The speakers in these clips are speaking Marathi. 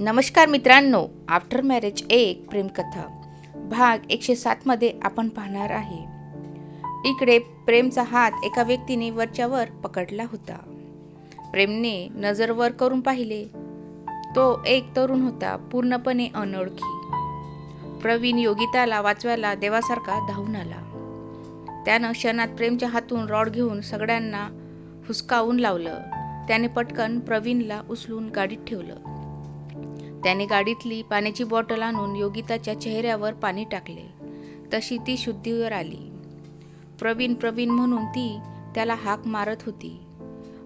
नमस्कार मित्रांनो आफ्टर मॅरेज एक प्रेमकथा भाग एकशे सातमध्ये आपण पाहणार आहे. इकडे प्रेमचा हात एका व्यक्तीने वरच्यावर पकडला होता. प्रेमने नजर वर करून पाहिले. तो एक तरुण होता पूर्णपणे अनोळखी. प्रवीण योगिताला वाचवायला देवासारखा धावून आला. त्यानं क्षणात प्रेमच्या हातून रॉड घेऊन सगळ्यांना हुसकावून लावलं. त्याने पटकन प्रवीणला उचलून गाडीत ठेवलं. त्याने गाडीतली पाण्याची बॉटल आणून योगिताच्या चेहऱ्यावर पाणी टाकले. तशी ती शुद्धीवर आली. प्रवीण प्रवीण म्हणून ती त्याला हाक मारत होती.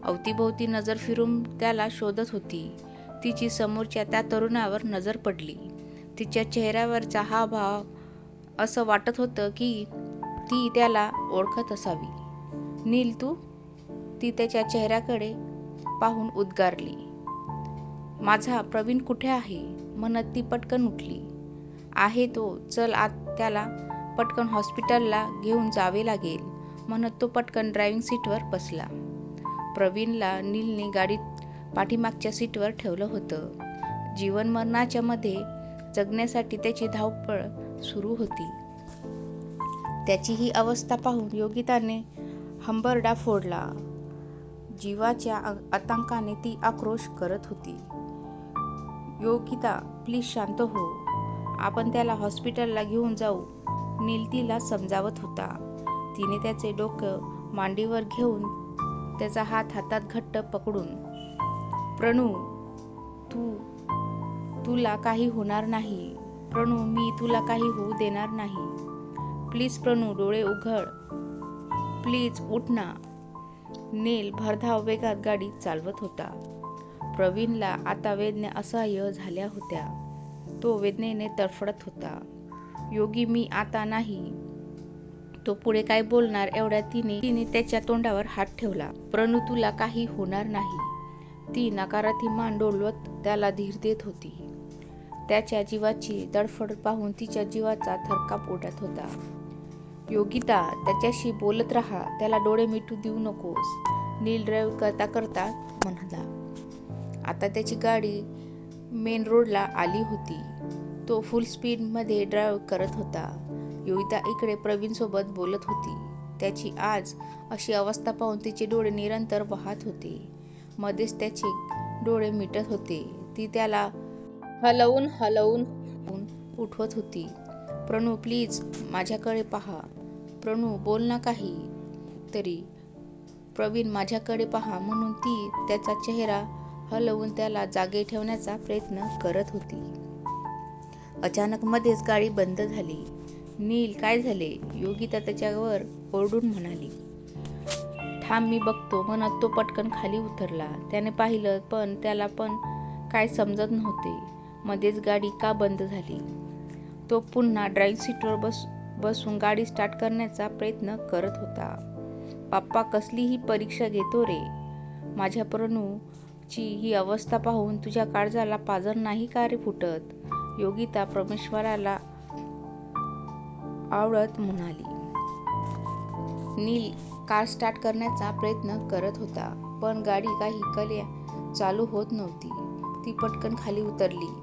अवतीभोवती नजर फिरून त्याला शोधत होती. तिची समोरच्या त्या तरुणावर नजर पडली. तिच्या चेहऱ्यावरचा हा भाव असं वाटत होतं की ती त्याला ओळखत असावी. नील तू? ती त्याच्या चेहऱ्याकडे पाहून उद्गारली. माझा प्रवीण कुठे आहे? म्हणत ती पटकन उठली. आहे तो चल आत त्याला पटकन हॉस्पिटलला घेऊन जावे लागेल म्हणत तो पटकन ड्रायव्हिंग सीटवर बसला. प्रवीणला नीलने गाडीत पाठीमागच्या सीटवर ठेवलं होतं. जीवन मरणाच्या मध्ये जगण्यासाठी त्याची धावपळ सुरू होती. त्याची ही अवस्था पाहून योगिताने हंबरडा फोडला. जीवाच्या आतंकाने ती आक्रोश करत होती. योगिता प्लीज शांत हो. आपण त्याला हॉस्पिटलला घेऊन जाऊ. नील तिला समजावत होता. तिने त्याचे डोकं मांडीवर घेऊन त्याचा हात हातात घट्ट पकडून प्रणू तू तुला काही होणार नाही. प्रणू मी तुला काही होऊ देणार नाही. प्लीज प्रणू डोळे उघड. प्लीज उठ ना. नील भरधाव वेगात गाडी चालवत होता. प्रवीणला आता वेदने असह्य झाल्या होत्या. तो वेदनेने तडफडत होता. योगी मी आता नाही. तो पुढे काय बोलणार एवढ्या तिने तिने त्याच्या तोंडावर हात ठेवला. प्रणू तुला काही होणार नाही. ती नकारार्थी मान डोलवत त्याला धीर देत होती. त्याच्या जीवाची तडफड पाहून तिच्या जीवाचा थरकाप उडत होता. योगिता त्याच्याशी बोलत राहा. त्याला डोळे मिटू देऊ नकोस. नील ड्राईव्ह करता करता म्हणाला. आता त्याची गाडी मेन रोडला आली होती. तो फुल स्पीडमध्ये ड्राईव्ह करत होता. योगिता इकडे प्रवीणसोबत बोलत होती. त्याची आज अशी अवस्था पाहून तिचे डोळे निरंतर वाहत होते. मध्येच त्याचे डोळे मिटत होते. ती त्याला हलवून हलवून उठवत होती. प्रणू प्लीज माझ्याकडे पहा. प्रणू बोल ना काही. तरी प्रवीण माझ्याकडे पहा म्हणून ती त्याचा चेहरा हलवून त्याला जागे ठेवण्याचा प्रयत्न करत होती. अचानक मध्येच गाडी बंद झाली. नील काय झाले? योगिता त्याच्यावर ओरडून म्हणाली. थांब मी बघतो. म्हणत तो पटकन खाली उतरला. त्याने पाहिलं पण त्याला पण काय समजत नव्हते. मध्येच गाडी का बंद झाली? तो पुन्हा ड्राईव्ह सीटवर बस बसून गाडी स्टार्ट करण्याचा प्रयत्न करत होता. पप्पा कसलीही परीक्षा घेतो रे. माझ्या प्रणू ची ही अवस्था पाहून तुझ्या काळजाला पाजर नाही का रे फुटत? योगिता परमेश्वराला आवडत म्हणाली. नील कार स्टार्ट करण्याचा प्रयत्न करत होता पण गाडी काही कल्या चालू होत नव्हती. ती पटकन खाली उतरली.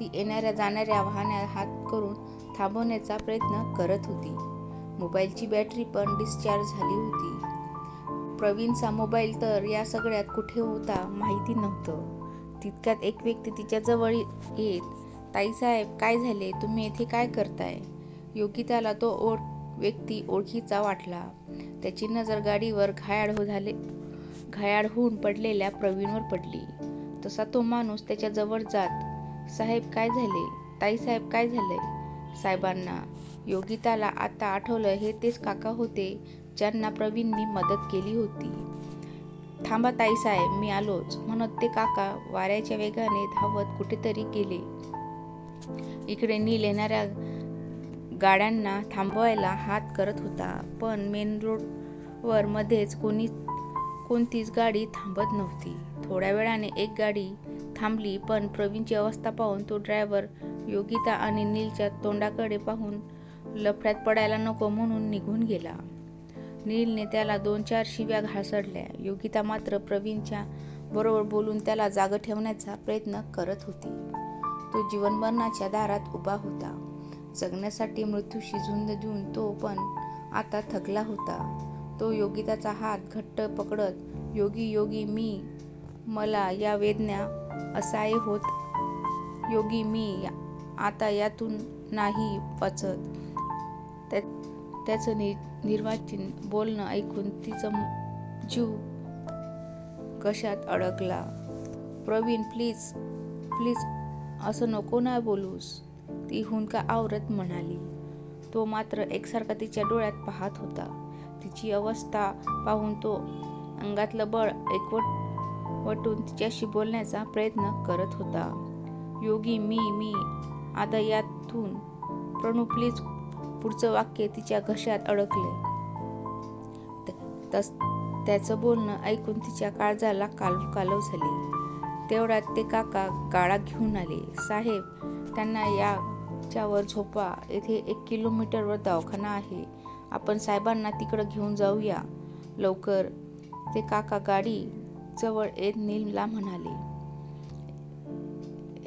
ती येणाऱ्या जाणाऱ्या वाहना हात करून थांबवण्याचा प्रयत्न करत होती. मोबाईलची बॅटरी पण डिस्चार्ज झाली होती. प्रवीणचा मोबाईल तर या सगळ्यात कुठे होता माहिती नव्हतं. तितक्यात एक व्यक्ती तिच्याजवळ येत ताईसाहेब काय झाले? तुम्ही येथे काय करताय? योगिताला तो ओळ व्यक्ती ओळखीचा वाटला. त्याची नजर गाडीवर घायाळ हो झाले घायाळ होऊन पडलेल्या प्रवीणवर पडली. तसा तो माणूस त्याच्याजवळ जात साहेब काय झाले? ताईसाहेब काय झाले? साहेबांना योगिताला आता आठवलं हे तेच काका होते ज्यांना प्रवीणनी मदत केली होती. थांबा ताईसाहेब मी आलोच म्हणत ते काका वाऱ्याच्या वेगाने धावत कुठेतरी गेले. इकडे नील येणाऱ्या गाड्यांना थांबवायला हात करत होता पण मेन रोडवर मध्येच कोणी कोणतीच गाडी थांबत नव्हती. थोड्या वेळाने एक गाडी थांबली पण प्रवीणची अवस्था पाहून तो ड्रायव्हर योगिता आणि नीलच्या तोंडाकडे पाहून लफड्यात पडायला नको म्हणून निघून गेला. नीलने त्याला दोन चार शिव्या घासडल्या. योगिता मात्र प्रवीणच्या बरोबर बोलून त्याला जाग ठेवण्याचा प्रयत्न करत होती. तो जीवनमरणाच्या दारात उभा होता. जगण्यासाठी मृत्यूशी झुंज देऊन तो पण आता थकला होता. तो योगिताचा हात घट्ट पकडत योगी योगी मी मला या वेदना असाय होत. योगी मी आता यातून नाही वाचत. त्या त्याचं नि निर्वाचिन बोलणं ऐकून तिचं जीव कशात अडकला? प्रवीण प्लीज प्लीज असं नको ना बोलूस ती हुंदका आवरत म्हणाली. तो मात्र एकसारखा तिच्या डोळ्यात पाहत होता. तिची अवस्था पाहून तो अंगातलं बळ एकवट वटून तिच्याशी बोलण्याचा प्रयत्न करत होता. योगी मी मी आता यातून प्रणू प्लीज पुढचं वाक्य तिच्या घशात अडकले. तस त्याचं बोलणं ऐकून तिच्या काळजाला काल कालव झाली. तेवढ्यात ते काका गाळा घेऊन आले. साहेब त्यांना याच्यावर झोपा. येथे एक किलोमीटरवर दवाखाना आहे. आपण साहेबांना तिकडं घेऊन जाऊया. लवकर ते काका गाडी जवळ येत नीलला म्हणाले.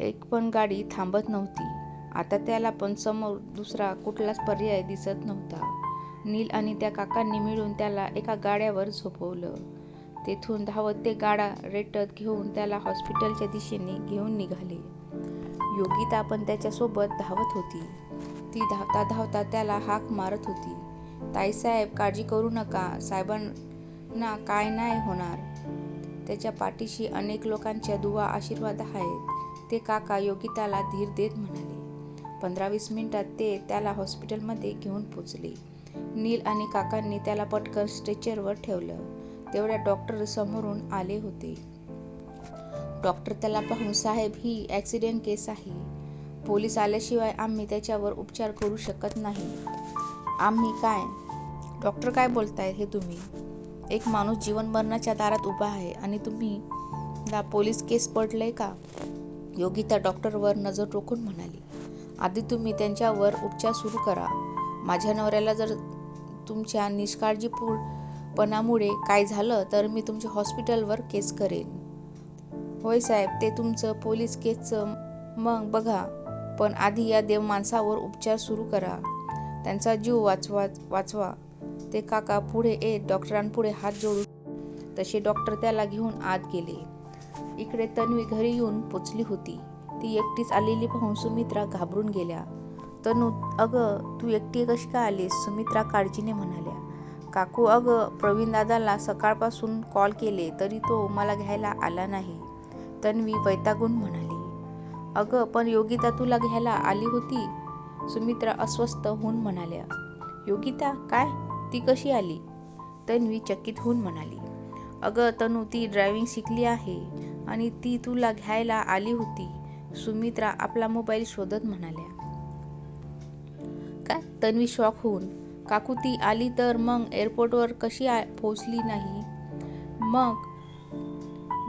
एक पण गाडी थांबत नव्हती. आता त्याला पण समोर दुसरा कुठलाच पर्याय दिसत नव्हता. नील आणि त्या काकांनी मिळून त्याला एका गाड्यावर झोपवलं. तेथून धावत ते गाडा रेटत घेऊन त्याला हॉस्पिटलच्या दिशेने घेऊन निघाले. योगिता पण त्याच्यासोबत धावत होती. ती धावता धावता त्याला हाक मारत होती. ताईसाहेब काळजी करू नका. साहेबांना काय नाही होणार. त्याच्या पाठीशी अनेक लोकांच्या दुवा आशीर्वाद आहेत. ते काका योगिताला धीर देत म्हणाले. पंधरा वीस मिनिटात ते त्याला हॉस्पिटलमध्ये घेऊन पोचले. नील आणि काकांनी त्याला पटकन स्ट्रेचरवर ठेवलं. तेवढ्या डॉक्टर समोरून आले होते. डॉक्टर त्याला पाहून साहेब ही ॲक्सिडेंट केस आहे. पोलीस आल्याशिवाय आम्ही त्याच्यावर उपचार करू शकत नाही. आम्ही काय? डॉक्टर काय बोलताय हे तुम्ही? एक माणूस जीवन मरणाच्या दारात उभा आहे आणि तुम्ही दा पोलीस केस पडलंय का? योगिता डॉक्टरवर नजर रोखून म्हणाली. आधी तुम्ही त्यांच्यावर उपचार सुरू करा. माझ्या नवऱ्याला जर तुमच्या निष्काळजीपूर्णपणामुळे काय झालं तर मी तुमच्या हॉस्पिटलवर केस करेन. होय साहेब ते तुमचं पोलीस केसचं मग बघा. पण आधी या देव माणसावर उपचार सुरू करा. त्यांचा जीव वाचवा वाचवा. ते काका पुढे येत डॉक्टरांपुढे हात जोडून तसे डॉक्टर त्याला घेऊन आत गेले. इकडे तन्वी घरी येऊन पोचली होती. ती एकटीच आलेली पाहून सुमित्रा घाबरून गेल्या. तनू अगं तू एकटी कशी का आलीस? सुमित्रा काळजीने म्हणाल्या. काकू अगं प्रवीण दादाला सकाळपासून कॉल केले तरी तो मला घ्यायला आला नाही. तन्वी वैतागून म्हणाली. अगं पण योगिता तुला घ्यायला आली होती? सुमित्रा अस्वस्थ होऊन म्हणाल्या. योगिता काय? ती कशी आली? तन्वी चकित होऊन म्हणाली. अगं तनू ती ड्रायव्हिंग शिकली आहे आणि ती तुला घ्यायला आली होती. सुमित्रा आपला मोबाईल शोधत म्हणाल्या काय? तन्वी शॉक होऊन. काकू ती आली तर मग एअरपोर्टवर कशी आ नाही? मग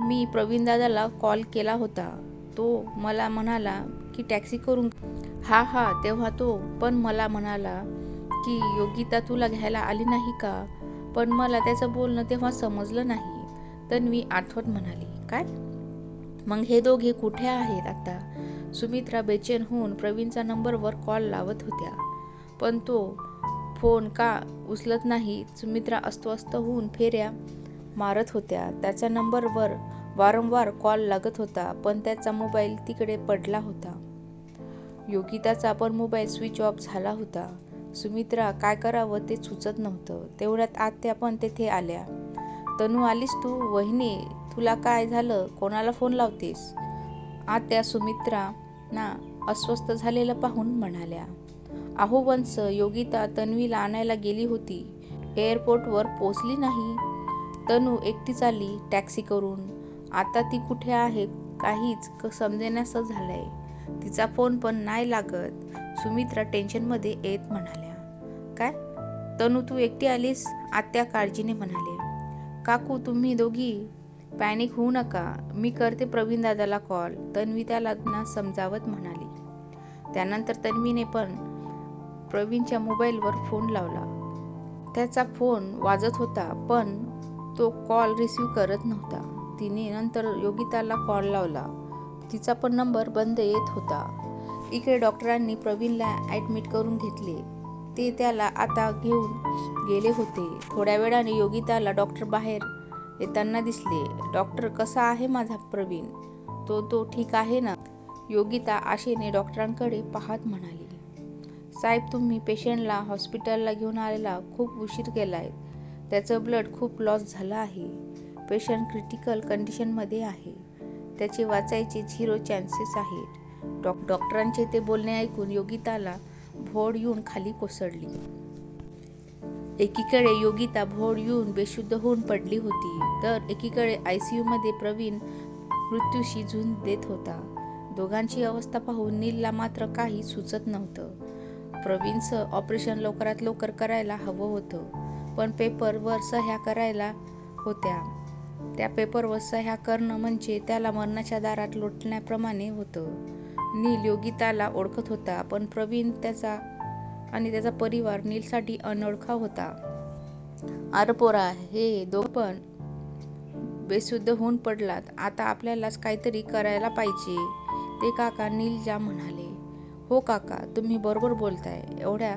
मी प्रवीणदादाला कॉल केला होता. तो मला म्हणाला की टॅक्सी करून हा हा तेव्हा तो पण मला म्हणाला की योगिता तुला घ्यायला आली नाही का? पण मला त्याचं बोलणं तेव्हा समजलं नाही. तन्वी आठवत म्हणाली काय? मग हे दोघे कुठे आहेत आता? सुमित्रा बेचैन होऊन प्रवीणचा नंबरवर कॉल लावत होत्या. पण तो फोन का उचलत नाही सुमित्रा अस्वस्थ होऊन फेऱ्या मारत होत्या. त्याच्या नंबरवर वारंवार कॉल लागत होता पण त्याचा मोबाईल तिकडे पडला होता. योगिताचा पण मोबाईल स्विच ऑफ झाला होता. सुमित्रा काय करावं ते सुचत नव्हतं. तेवढ्यात आत्या पण तेथे आल्या. तनू आलीस तू? वहिनी तुला काय झालं? कोणाला फोन लावतेस? आत्या सुमित्रा ना अस्वस्थ झालेलं पाहून म्हणाल्या. अहो वंस योगिता तन्वीला आणायला गेली होती. एअरपोर्टवर पोचली नाही. तनू एकटीच आली टॅक्सी करून. आता ती कुठे आहे? काहीच क समजेनासं झालंय. तिचा फोन पण नाही लागत. सुमित्रा टेन्शनमध्ये येत म्हणाल्या. काय? तनू तू एकटी आलीस? आत्या काळजीने म्हणाले काकू तुम्ही दोघी पॅनिक होऊ नका. मी करते प्रवीण दादाला कॉल तन्वी त्याला ना समजावत म्हणाली. त्यानंतर तन्वीने पण प्रवीणच्या मोबाईलवर फोन लावला. त्याचा फोन वाजत होता पण तो कॉल रिसीव करत नव्हता. तिने नंतर योगिताला कॉल लावला. तिचा पण नंबर बंद येत होता. इकडे डॉक्टरांनी प्रवीणला ॲडमिट करून घेतले. ते त्याला आता घेऊन गेले होते. थोड्या वेळाने योगिताला डॉक्टर बाहेर येताना दिसले. डॉक्टर कसा आहे माझा प्रवीण? तो तो ठीक आहे ना? योगिता आशेने डॉक्टरांकडे पाहत म्हणाली. साहेब तुम्ही पेशंटला हॉस्पिटलला घेऊन आलेला खूप उशीर केलाय. त्याचं ब्लड खूप लॉस झालं आहे. पेशंट क्रिटिकल कंडिशनमध्ये आहे. त्याचे वाचायचे झिरो चान्सेस आहेत. डॉ डॉक्टरांचे ते बोलणे ऐकून योगिताला भोड येऊन खाली कोसळली. एकीकडे योगिता भोड येऊन बेशुद्ध होऊन पडली होती तर एकीकडे आय सी यूमध्ये प्रवीण मृत्यूशी झुंज देत होता. दोघांची अवस्था पाहून नीलला मात्र काही सुचत नव्हतं. प्रवीणचं ऑपरेशन लवकरात लवकर करायला हवं होतं पण पेपरवर सह्या करायला होत्या. त्या पेपरवर सह्या करणं म्हणजे त्याला मरणाच्या दारात लोटण्याप्रमाणे होतं. नील योगिताला ओळखत होता पण प्रवीण त्याचा आणि त्याचा परिवार नीलसाठी अनोळखा होता. आरपोरा हे दोघ पण बेशुद्ध होऊन पडलात. आता आपल्यालाच काहीतरी करायला पाहिजे. ते काका नीलजा म्हणाले. हो काका तुम्ही बरोबर बोलताय. एवढ्या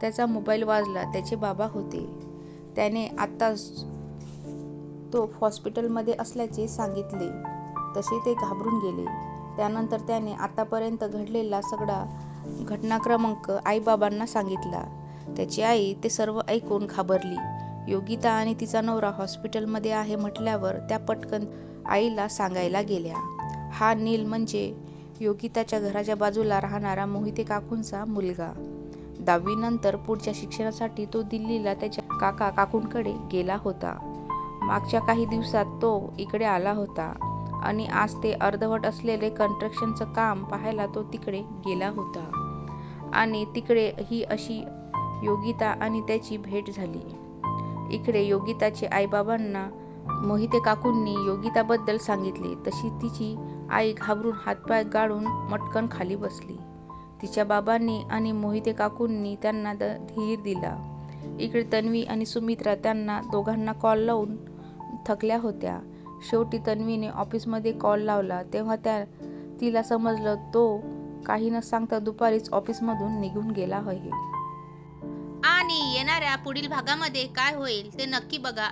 त्याचा मोबाईल वाजला. त्याचे बाबा होते. त्याने आत्ताच तो हॉस्पिटलमध्ये असल्याचे सांगितले. तसे ते घाबरून गेले. त्यानंतर त्याने आतापर्यंत घडलेला सगळा घटनाक्रमांक आईबाबांना सांगितला. त्याची आई ते सर्व ऐकून घाबरली. योगिता आणि तिचा नवरा हॉस्पिटलमध्ये आहे म्हटल्यावर त्या पटकन आईला सांगायला गेल्या. हा नील म्हणजे योगिताच्या घराच्या बाजूला राहणारा मोहिते काकूंचा मुलगा. दहावीनंतर पुढच्या शिक्षणासाठी तो दिल्लीला त्याच्या काका काकूंकडे गेला होता. मागच्या काही दिवसात तो इकडे आला होता. आणि आज ते अर्धवट असलेले कन्स्ट्रक्शनचं काम पाहायला तो तिकडे गेला होता. आणि तिकडे ही अशी योगिता आणि त्याची भेट झाली. इकडे योगिताचे आईबाबांना मोहिते काकूंनी योगिताबद्दल सांगितले. तशी तिची आई घाबरून हातपाय गाळून मटकन खाली बसली. तिच्या बाबांनी आणि मोहिते काकूंनी त्यांना द धीर दिला. इकडे तन्वी आणि सुमित्रा त्यांना दोघांना कॉल लावून थकल्या होत्या. शेवटी तन्वीने ऑफिसमध्ये कॉल लावला. तेव्हा त्या तिला समजलं तो काही न सांगता दुपारीच ऑफिसमधून निघून गेला आहे. आणि येणाऱ्या पुढील भागामध्ये काय होईल ते नक्की बघा.